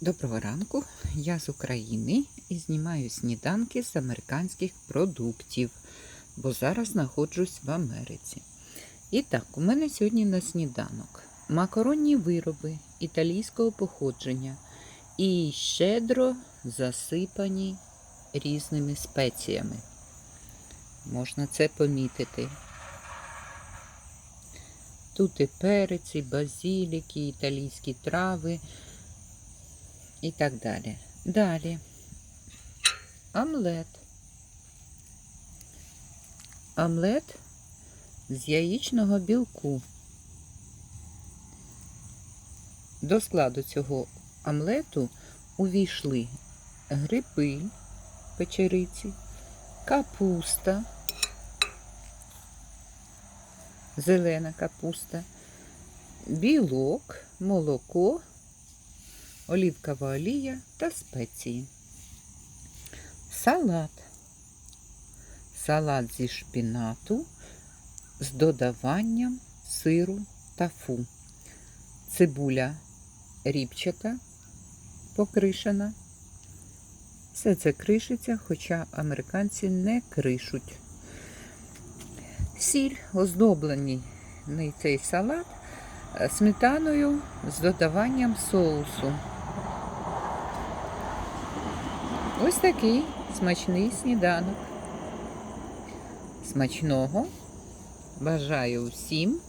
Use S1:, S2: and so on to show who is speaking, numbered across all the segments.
S1: Доброго ранку, я з України і знімаю сніданки з американських продуктів, бо зараз знаходжусь в Америці. І так, у мене сьогодні на сніданок макаронні вироби італійського походження і щедро засипані різними спеціями. Можна це помітити. Тут і перець, і базіліки, італійські трави і так далі. Далі. Омлет. Омлет з яєчного білку. До складу цього омлету увійшли гриби, печериці, капуста, зелена капуста, білок, молоко олівкова олія та спеції. Салат. Салат зі шпінату з додаванням сиру та фу. Цибуля ріпчата покришена. Все це кришиться, хоча американці не кришуть. Сіль оздоблений цей салат е, сметаною з додаванням соусу. Ось такий смачний сніданок. Смачного. Бажаю усім.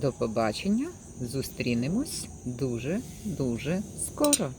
S1: До побачення. Зустрінемось дуже-дуже скоро.